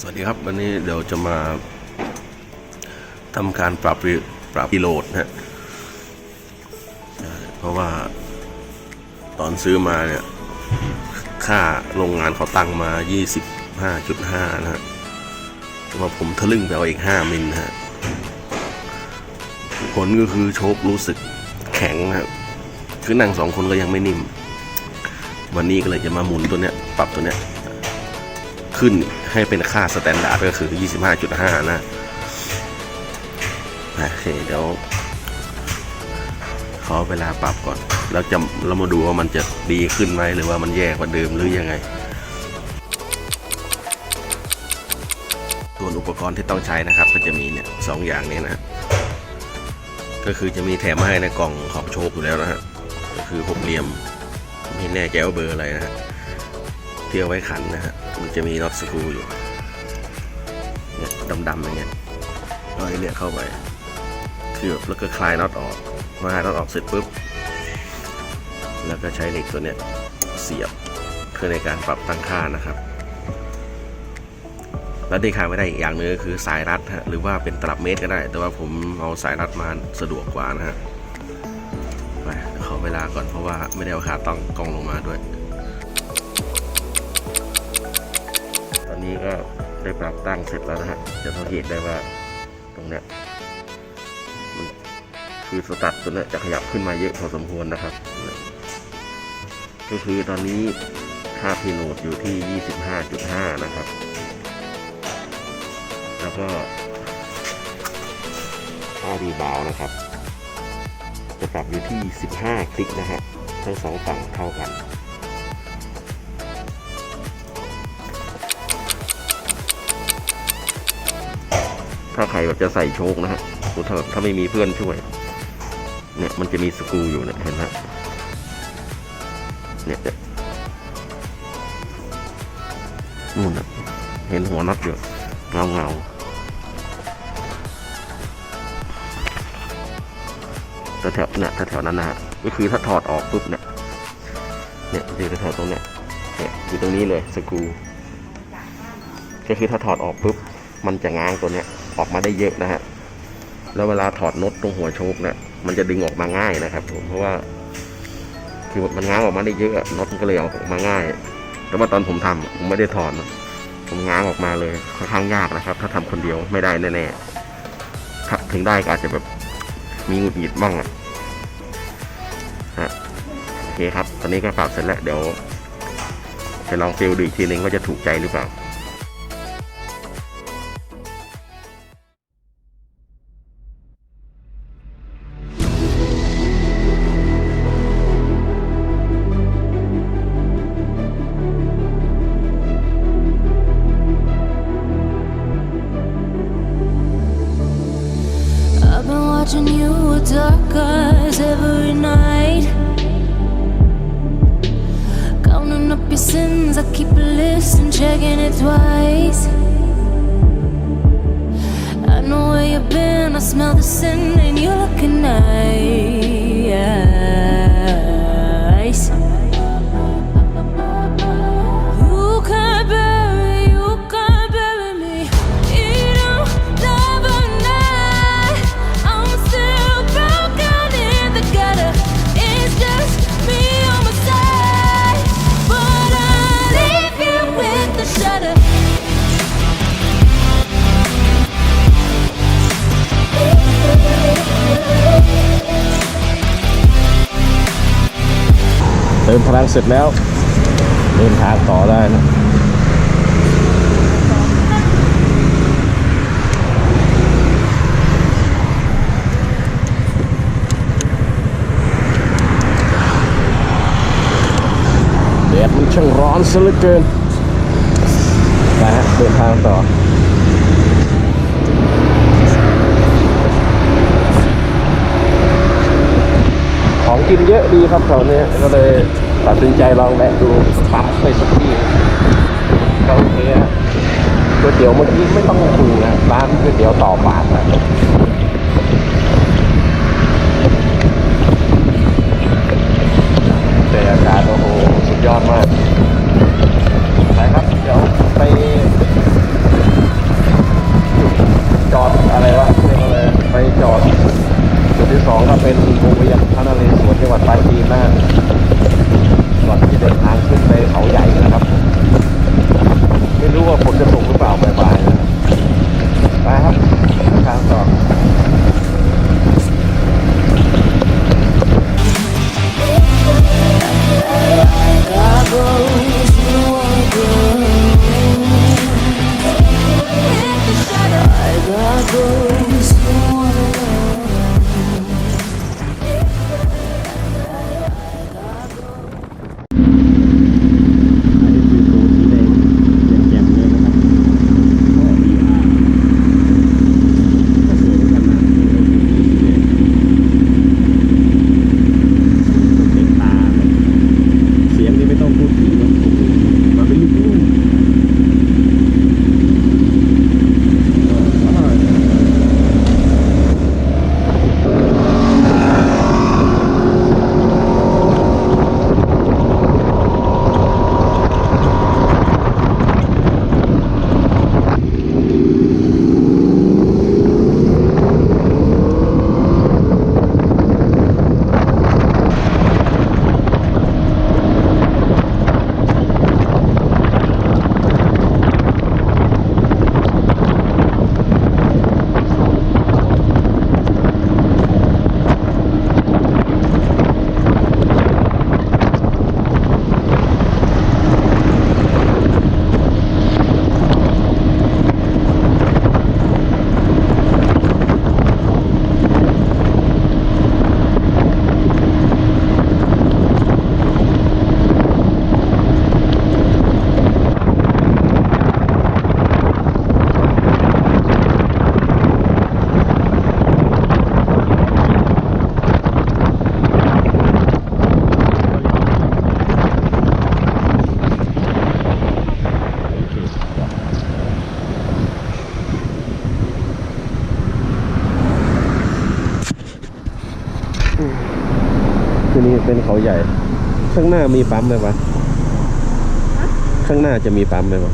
สวัสดีครับ วันนี้เดี๋ยวจะมาทำการปรับปรับกิโลดนะฮะเพราะว่าตอนซื้อมาเนี่ย ค่าโรงงานเขาตั้งมา 25.5 นะฮะแต่ว่าผมทะลึ่งไปเอาอีก 5 มิลนะฮะผลก็คือโชครู้สึกแข็งนะครับคือนั่งสองคนก็ยังไม่นิ่ม วันนี้ก็เลยจะมาหมุนตัวเนี้ย ปรับตัวเนี้ย ขึ้น ให้เป็นค่าสแตนดาร์ดก็คือ 25.5 นะโอเคเดี๋ยวขอเวลาปรับก่อน แล้วจะเรามาดูว่ามันจะดีขึ้นไหมหรือว่ามันแย่กว่าเดิมหรือยังไง ส่วนอุปกรณ์ที่ต้องใช้นะครับ ก็จะมีเนี่ยสองอย่างนี้นะ ก็คือจะมีแถมให้ในกล่องของโชคอยู่แล้วนะฮะก็คือหกเหลี่ยมไม่แน่ใจว่าเบอร์อะไรนะฮะที่เอาไว้ขันนะฮะ มันจะมีน็อตสกรูอยู่เนี่ยดำๆอย่างเงี้ยเอาไอ้เนี่ยเข้าไปคือแบบแล้วก็คลายน็อตออกพอคลายน็อตออกเสร็จปุ๊บ แล้วก็ใช้เหล็กตัวเนี้ยเสียบเพื่อในการปรับตั้งค่านะครับแล้วที่ขาดไม่ได้อีกอย่างหนึงก็คือสายรัดฮะหรือว่าเป็นตลับเมตรก็ได้ แต่ว่าผมเอาสายรัดมาสะดวกกว่านะฮะไปขอเวลาก่อนเพราะว่าไม่ได้เอาขาตั้งกล้องลงมาด้วย อนนี้ก็ได้ปรับตั้งเสร็จแล้วนะฮะจะสังเกตได้ว่าตรงเนี้ยมันคือสตัดตัวเนี้ยจะขยับขึ้นมาเยอะพอสมควรนะครับ ก็คือตอนนี้ค่าพีโนดอยู่ที่ 25.5 นะครับ แล้วก็ค่ารีบาวนะครับ จะปรับอยู่ที่ 15 คลิกนะฮะทั้งสองฝั่งเท่ากัน ใครแบบจะใส่โชคนะฮะถ้าถ้าไม่มีเพื่อนช่วย เนี่ยมันจะมีสกรูอยู่เนี่ยเห็นไหมเนี่ยเนี่ยนู่นนะเห็นหัวน็อตอยู่เงาเงาแถวเนี่ยแถวนั้นนะฮะก็คือถ้าถอดออกปุ๊บเนี่ยเนี่ยอยู่แถวตรงเนี้ยเนี่ยอยู่ตรงนี้เลยสกรูก็คือถ้าถอดออกปุ๊บมันจะง้างตัวเนี้ย ออกมาได้เยอะนะฮะแล้วเวลาถอดน็อตตรงหัวโชคเนี่ยมันจะดึงออกมาง่ายนะครับ ผมเพราะว่า คือมันง้างออกมาได้เยอะอะน็อตมันก็เลยออกมาง่าย แต่ว่าตอนผมทำผมไม่ได้ถอดผมง้างออกมาเลยค่อนข้างยากนะครับ ถ้าทำคนเดียวไม่ได้แน่ๆถึงได้ก็อาจจะแบบมีหงุดหงิดบ้างอะฮะโอเคครับ ตอนนี้ก็ปรับเสร็จแล้วเดี๋ยวจะลองฟิลดูอีกทีนึงว่าจะถูกใจหรือเปล่า twice. I know where you've been, I smell the sin, and you're looking nice. พลังเสร็จแล้ว เดินทางต่อได้นะแดดมันช่างร้อนซะเหลือเกินไปฮะเดินทางต่อของกินเยอะดีครับแถวเนี้ยก็เลย ตัดสินใจลองแวะดูปั๊มเคยสักที่ก็โอเคอะก๋วยเตี๋ยวเมื่อกี้ไม่ต้องคุยนะร้านก๋วยเตี๋ยวต่อบาทนะแต่อากาศโอ้โหสุดยอดมากไปครับเดี๋ยวไปจอดอะไรวะเรียกอะไรไปจอดจุดที่สองก็เป็นโรงเรียนพระนเรศวรจังหวัดปราจีนนะ ใหญ่นะครับ ใหญ่ ข้างหน้ามีปั๊มไหมวะ ข้างหน้าจะมีปั๊มไหมวะ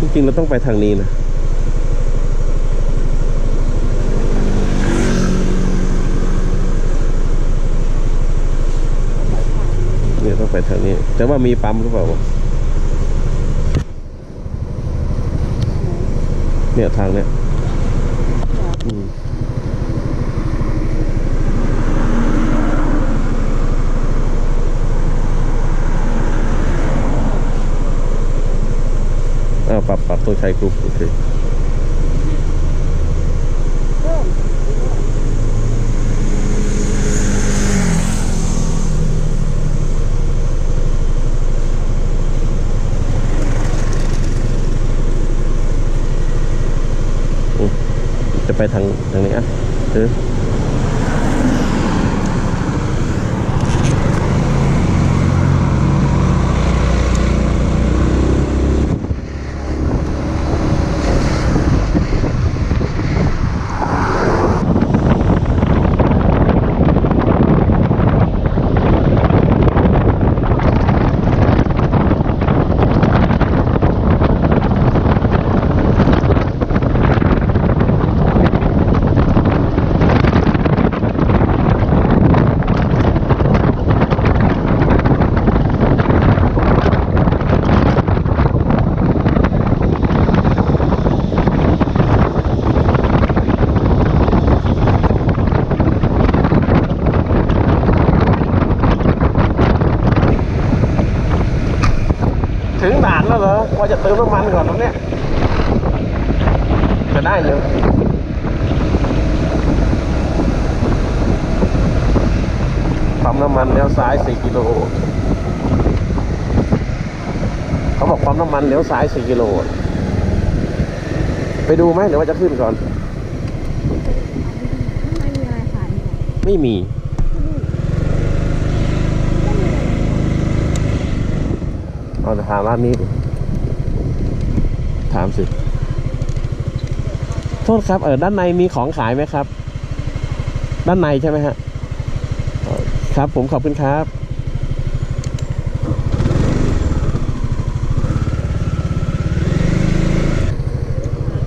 จริงๆเราต้องไปทางนี้นะ เนี่ยต้อง ไปทางนี้ แต่ว่ามีปั๊มหรือเปล่าเนี่ยทางเนี้ยอ้าวปรับปรับตัวใช้กรุ๊ปโอเคจะ ไปทาง แล้วเหรอว่าจะเติมน้ำมันก่อนตรงเนี้ยจะได้เลยปั๊มน้ำมันเลี้ยวซ้าย 4 กิโล เขาบอกปั๊มน้ำมันเลี้ยวซ้าย 4 กิโล ไปดูไหมหรือว่าจะขึ้นก่อน ไม่มี อะไรขายเนี่ยไม่มีเอาจะถามร้านนี้ดิถามสิ โทษครับ เออด้านในมีของขายไหมครับ ด้านในใช่ไหมฮะเอ่อครับผมขอบคุณครับ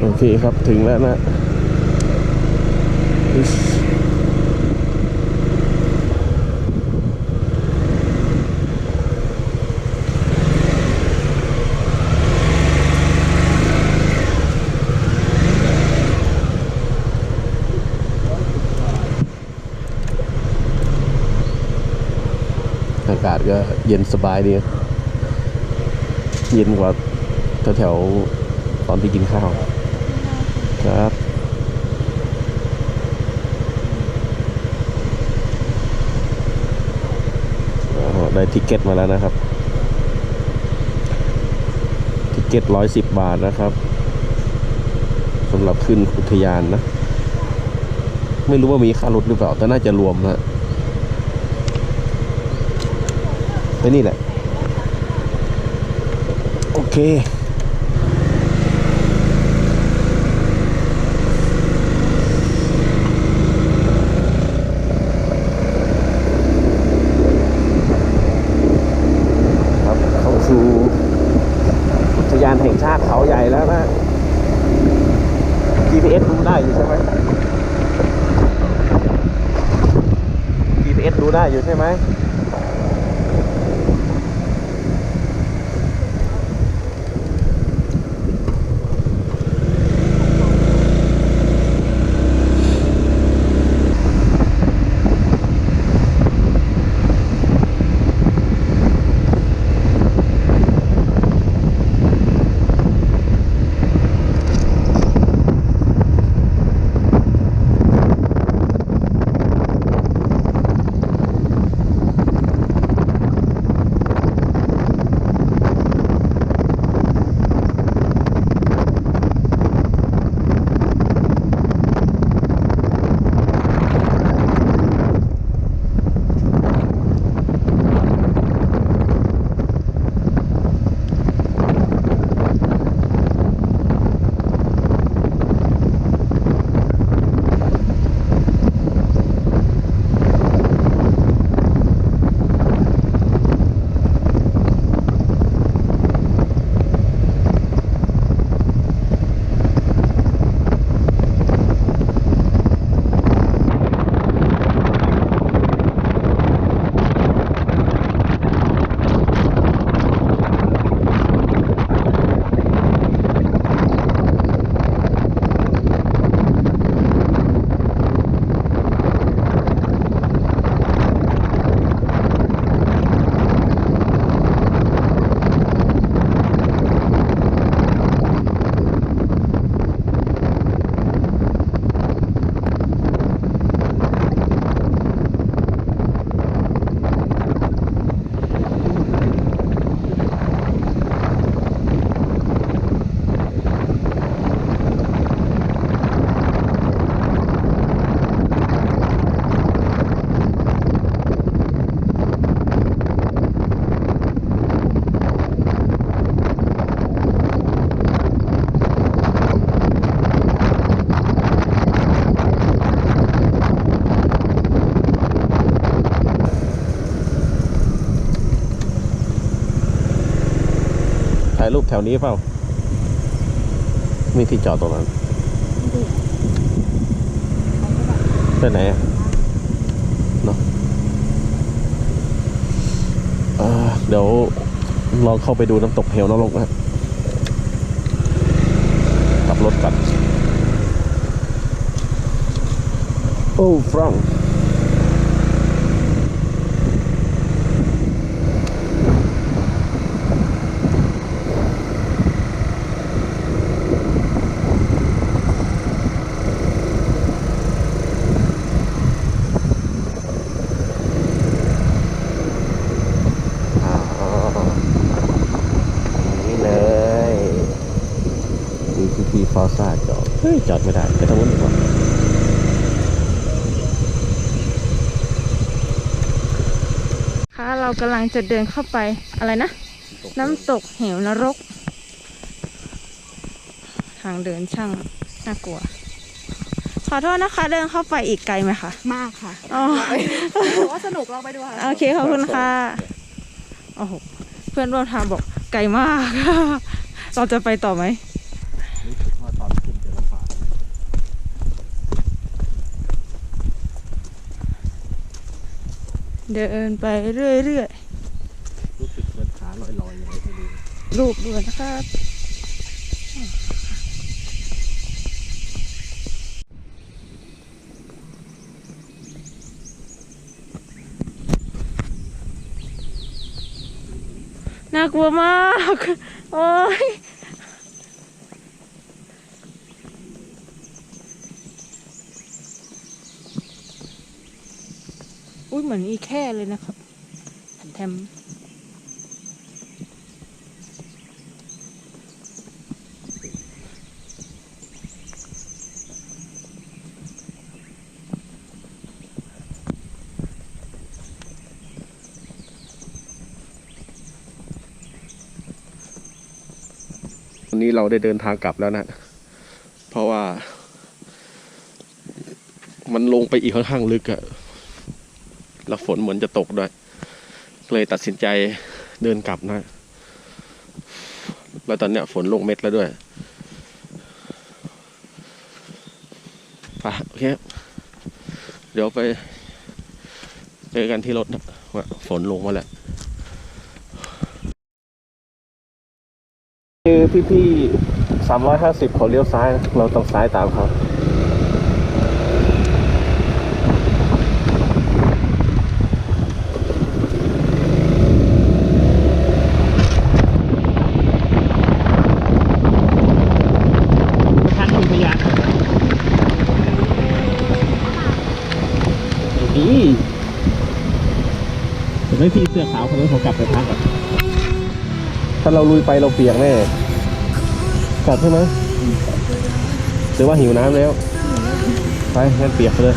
โอเคครับถึงแล้วนะอิ๊ชอากา ศก็เย็นสบายดีเย็นกว่าแถวๆตอนที่กินข้าว ครับได้ทิเก็ตมาแล้วนะครับ ทิเก็ตร้อยสิบบาทนะครับสำหรับขึ้นอุทยานนะ ไม่รู้ว่ามีค่ารถหรือเปล่า แต่น่าจะรวมนะ ไปนี่แหละ โอเคครับเข้าสู่อุทยานแห่งชาติเขาใหญ่แล้วนะ GPS ดูได้อยู่ใช่ไหม GPS ดูได้อยู่ใช่ไหมายรูปแถวนี้เปล่ามีที่จอดตรงนั้นไปไหนอะเนาะเดี๋ยวลองเข้าไปดูน้ำตกเหวนรกนะกลับรถกัน โอ้ฟรัง อ๋อนี่เลยมีพีพีฟอร์ซ่าจอด เฮ้ย จอดไม่ได้ไปทางนู้นดีกว่า ค่ะเรา กำลังจะเดินเข้าไปอะไรนะ น้ำตกเหวนรก ทางเดินช่างน่ากลัว ขอโทษนะคะ เดินเข้าไปอีกไกลไหมคะมากค่ะอ๋อบอกว่าสนุกเราไปดูค่ะ โอเคขอบคุณค่ะ โอ้โห เพื่อนร่วมทางบอกไกลมาก เราจะไปต่อไหม รู้สึกว่าตอนขึ้นจะลำบากนะ เดินไปเรื่อยรู้สึกเดินขาลอยๆอย่างไรไม่รู้ๆรูปด้วยนะครับน่ากลัวมาก โอ้ย อุ้ยเหมือนอีแค่เลยนะครับแถมวันนี้เราได้เดินทางกลับแล้วนะ เพราะว่า มันลงไปอีกค่อนข้างลึกอะ แล้วฝนเหมือนจะตกด้วยเลยตัดสินใจเดินกลับนะ แล้วตอนเนี้ยฝนลงเม็ดแล้วด้วยไปโอเค เดี๋ยวไปเจอกันที่รถนะว่าฝนลงมาแล้วคือพี่พี่สามร้อยห้าสิบเขาเลี้ยวซ้าย เราต้องซ้ายตามเขาทางอุทยานดีแต่ไม่พี่เสื้อขาวคนนั้นเขากลับไปพักอะถ้าเราลุยไปเราเปียกแน่กลับใช่ไหมหรือว่าหิวน้ำแล้ว ไปงั้นเปียกไปเลย